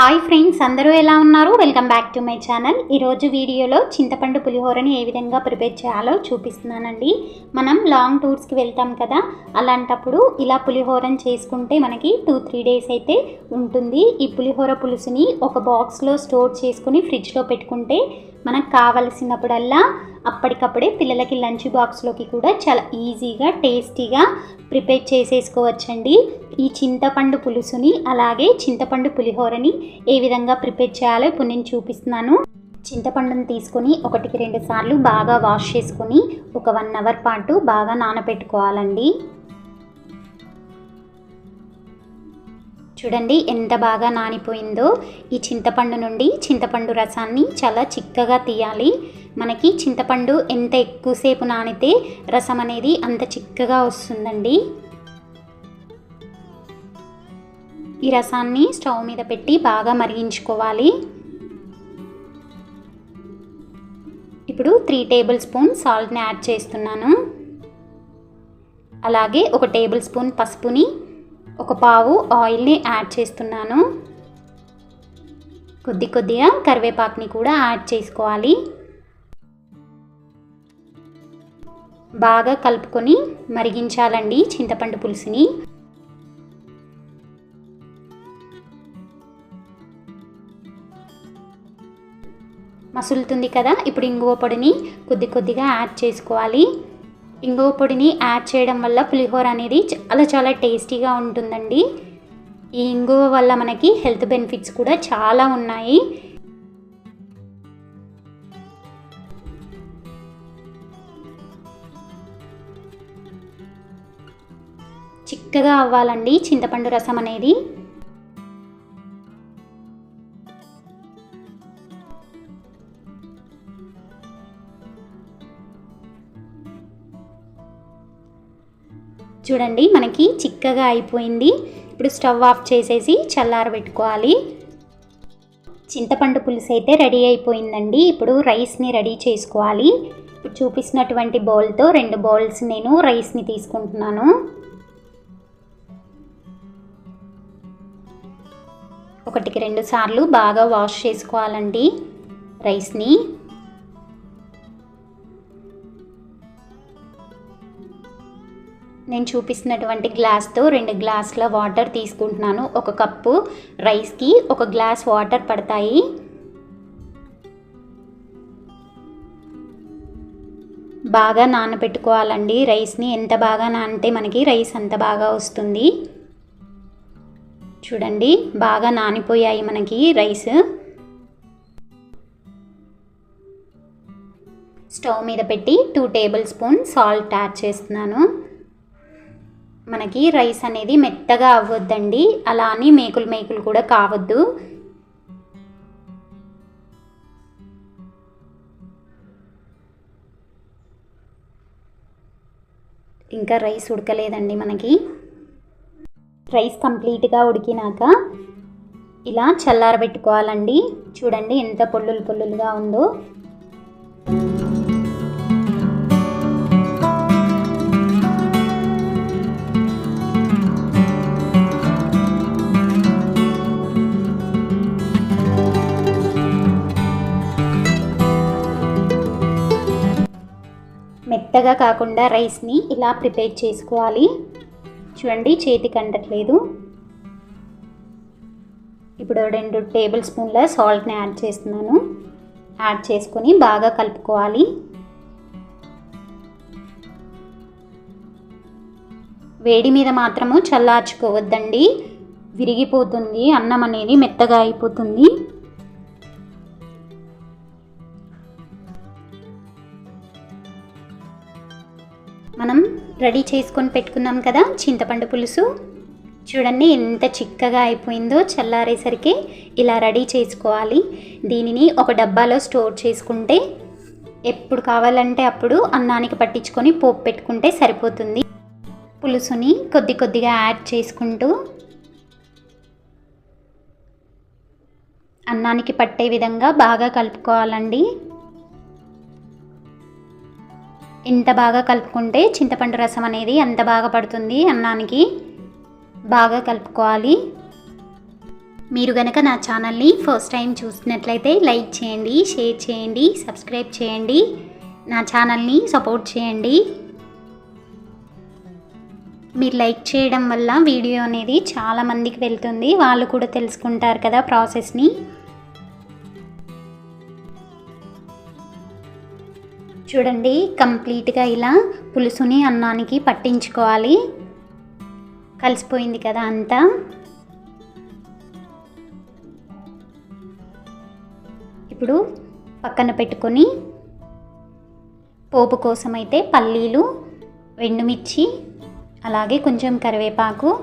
Hi friends అందరూ ఎలా ఉన్నారు? Welcome back to my channel ఈరోజు వీడియోలో చింతపండు పులిహోరని ఏ విధంగా ప్రిపేర్ చేయాలో చూపిస్తున్నానండి. మనం లాంగ్ టూర్స్కి వెళ్తాం కదా అలాంటప్పుడు ఇలా పులిహోరని చేసుకుంటే మనకి టూ త్రీ డేస్ అయితే ఉంటుంది. ఈ పులిహోర పులుసుని ఒక బాక్స్లో స్టోర్ చేసుకుని ఫ్రిడ్జ్లో పెట్టుకుంటే మనకు కావలసినప్పుడల్లా అప్పటికప్పుడే పిల్లలకి లంచ్ బాక్స్లోకి కూడా చాలా ఈజీగా టేస్టీగా ప్రిపేర్ చేసేసుకోవచ్చండి. ఈ చింతపండు పులుసుని అలాగే చింతపండు పులిహోరని ఏ విధంగా ప్రిపేర్ చేయాలో ఇప్పుడు నేను చూపిస్తున్నాను. చింతపండుని తీసుకొని ఒకటికి రెండు సార్లు బాగా వాష్ చేసుకొని ఒక వన్ అవర్ పాటు బాగా నానబెట్టుకోవాలండి. చూడండి ఎంత బాగా నానిపోయిందో. ఈ చింతపండు నుండి చింతపండు రసాన్ని చాలా చిక్కగా తీయాలి. మనకి చింతపండు ఎంత ఎక్కువసేపు నానితే రసం అనేది అంత చిక్కగా వస్తుందండి. ఈ రసాన్ని స్టవ్ మీద పెట్టి బాగా మరిగించుకోవాలి. ఇప్పుడు త్రీ టేబుల్ స్పూన్ సాల్ట్ని యాడ్ చేస్తున్నాను. అలాగే ఒక టేబుల్ స్పూన్ పసుపుని ఒక పావు ఆయిల్ని యాడ్ చేస్తున్నాను. కొద్ది కొద్దిగా కరివేపాకుని కూడా యాడ్ చేసుకోవాలి. బాగా కలుపుకొని మరిగించాలండి చింతపండు పులుసుని. మసులుతుంది కదా ఇప్పుడు ఇంగువ పొడిని కొద్ది కొద్దిగా యాడ్ చేసుకోవాలి. ఇంగువ పొడిని యాడ్ చేయడం వల్ల పులిహోర అనేది చాలా చాలా టేస్టీగా ఉంటుందండి. ఈ ఇంగువ వల్ల మనకి హెల్త్ బెనిఫిట్స్ కూడా చాలా ఉన్నాయి. చిక్కగా అవ్వాలండి చింతపండు రసం అనేది. చూడండి మనకి చిక్కగా అయిపోయింది. ఇప్పుడు స్టవ్ ఆఫ్ చేసేసి చల్లారబెట్టుకోవాలి చింతపండు పులుసు అయితే రెడీ అయిపోయిందండి. ఇప్పుడు రైస్ని రెడీ చేసుకోవాలి. ఇప్పుడు చూపిస్తున్నటువంటి బౌల్తో రెండు బౌల్స్ నేను రైస్ని తీసుకుంటున్నాను. ఒకటికి రెండు సార్లు బాగా వాష్ చేసుకోవాలండి రైస్ని నేను చూపిస్తున్నటువంటి గ్లాస్తో రెండు గ్లాసుల వాటర్ తీసుకుంటున్నాను. ఒక కప్పు రైస్కి ఒక గ్లాస్ వాటర్ పడతాయి. బాగా నానబెట్టుకోవాలండి. రైస్ని ఎంత బాగా నానితే మనకి రైస్ అంత బాగా వస్తుంది. చూడండి బాగా నానిపోయాయి మనకి రైస్. స్టవ్ మీద పెట్టి two tablespoon salt add చేస్తున్నాను. మనకి రైస్ అనేది మెత్తగా అవ్వద్దండి. అలా అని మేకులు మేకులు కూడా కావద్దు. ఇంకా రైస్ ఉడకలేదండి మనకి. రైస్ కంప్లీట్గా ఉడికినాక ఇలా చల్లారబెట్టుకోవాలండి. చూడండి ఎంత పొల్లులు పొల్లులుగా ఉందో. మెత్తగా కాకుండా రైస్ని ఇలా ప్రిపేర్ చేసుకోవాలి. చూడండి చేతికి అంటట్లేదు ఇప్పుడు రెండు టేబుల్ స్పూన్ల సాల్ట్ని యాడ్ చేస్తున్నాను. యాడ్ చేసుకొని బాగా కలుపుకోవాలి. వేడి మీద మాత్రము చల్లార్చుకోవద్దండి. విరిగిపోతుంది అన్నం అనేది మెత్తగా అయిపోతుంది. రెడీ చేసుకొని పెట్టుకున్నాం కదా. చింతపండు పులుసు. చూడండి ఎంత చిక్కగా అయిపోయిందో చల్లారేసరికి ఇలా రెడీ చేసుకోవాలి. దీనిని ఒక డబ్బాలో స్టోర్ చేసుకుంటే ఎప్పుడు కావాలంటే అప్పుడు అన్నానికి పట్టించుకొని పోపు పెట్టుకుంటే సరిపోతుంది. పులుసుని కొద్ది కొద్దిగా యాడ్ చేసుకుంటూ అన్నానికి పట్టే విధంగా బాగా కలుపుకోవాలండి. ఎంత బాగా కలుపుకుంటే చింతపండు రసం అనేది అంత బాగా పడుతుంది అన్నానికి. బాగా కలుపుకోవాలి. మీరు గనక నా ఛానల్ని ఫస్ట్ టైం చూసినట్లయితే లైక్ చేయండి షేర్ చేయండి సబ్స్క్రైబ్ చేయండి. నా ఛానల్ని సపోర్ట్ చేయండి. మీరు లైక్ చేయడం వల్ల వీడియో అనేది చాలామందికి వెళ్తుంది. వాళ్ళు కూడా తెలుసుకుంటారు కదా ప్రాసెస్ని. చూడండి కంప్లీట్గా ఇలా పులుసుని అన్నానికి పట్టించుకోవాలి. కలిసిపోయింది కదా అంతా. ఇప్పుడు పక్కన పెట్టుకొని పోపు కోసం అయితే పల్లీలు ఎండుమిర్చి అలాగే కొంచెం కరివేపాకు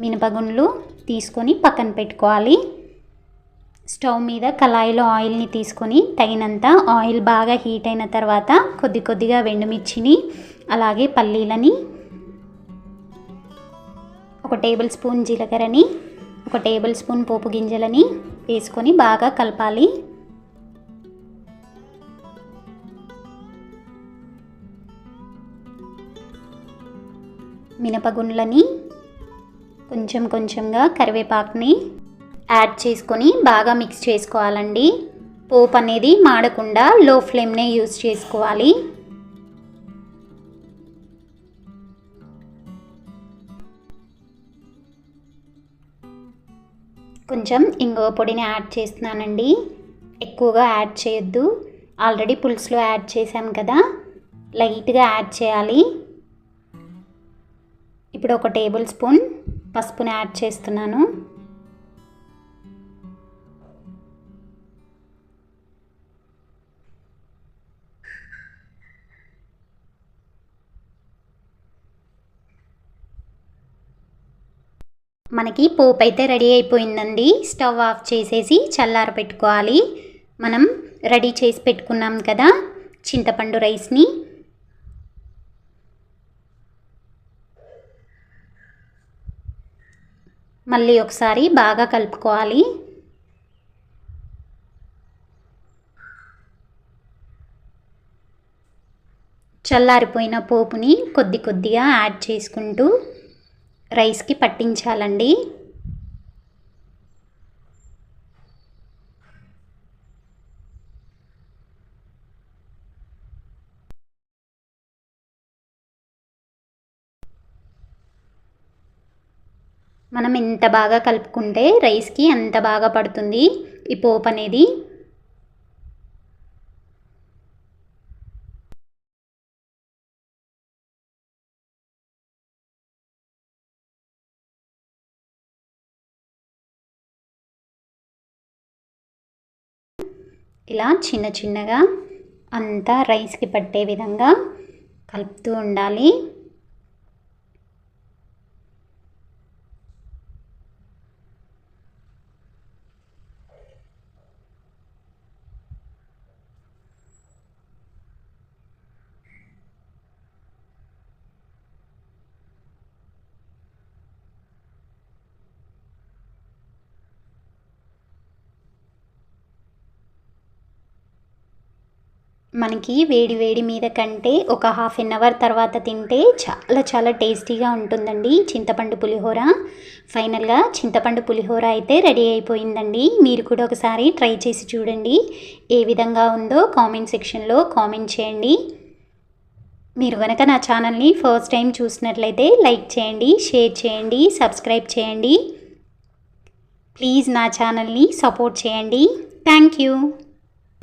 మినపగుండ్లు తీసుకొని పక్కన పెట్టుకోవాలి. స్టవ్ మీద కళాయిలో ఆయిల్ని తీసుకొని తగినంత ఆయిల్ బాగా హీట్ అయిన తర్వాత కొద్ది కొద్దిగా వెండుమిర్చిని అలాగే పల్లీలని ఒక టేబుల్ స్పూన్ జీలకర్రని ఒక టేబుల్ స్పూన్ పోపు గింజలని వేసుకొని బాగా కలపాలి. మినపగుండ్లని కొంచెం కొంచెంగా కరివేపాకుని యాడ్ చేసుకొని బాగా మిక్స్ చేసుకోవాలండి. పోపు అనేది మాడకుండా లో ఫ్లేమ్నే యూజ్ చేసుకోవాలి. కొంచెం ఇంగువ పొడిని యాడ్ చేస్తున్నానండి. ఎక్కువగా యాడ్ చేయొద్దు. ఆల్రెడీ పులుసులో యాడ్ చేసాం కదా. లైట్గా యాడ్ చేయాలి. ఇప్పుడు ఒక టేబుల్ స్పూన్ పసుపుని యాడ్ చేస్తున్నాను. మనకి పోపు అయితే రెడీ అయిపోయిందండి. స్టవ్ ఆఫ్ చేసేసి చల్లార పెట్టుకోవాలి. మనం రెడీ చేసి పెట్టుకున్నాం కదా చింతపండు రైస్ని. మళ్ళీ ఒకసారి బాగా కలుపుకోవాలి. చల్లారిపోయిన పోపుని కొద్ది కొద్దిగా యాడ్ చేసుకుంటూ రైస్కి పట్టించాలండి. మనం ఎంత బాగా కలుపుకుంటే రైస్కి అంత బాగా పడుతుంది ఈ పోపు అనేది. ఇలా చిన్న చిన్నగా అంతా రైస్కి పట్టే విధంగా కలుపుతూ ఉండాలి. మనకి వేడి వేడి మీద కంటే ఒక హాఫ్ అన్ అవర్ తర్వాత తింటే చాలా చాలా టేస్టీగా ఉంటుందండి. చింతపండు పులిహోర. ఫైనల్గా చింతపండు పులిహోర అయితే రెడీ అయిపోయిందండి. మీరు కూడా ఒకసారి ట్రై చేసి చూడండి. ఏ విధంగా ఉందో కామెంట్ సెక్షన్లో కామెంట్ చేయండి. మీరు కనుక నా ఛానల్ని ఫస్ట్ టైం చూసినట్లయితే లైక్ చేయండి షేర్ చేయండి సబ్స్క్రైబ్ చేయండి. ప్లీజ్ నా ఛానల్ని సపోర్ట్ చేయండి. Thank you.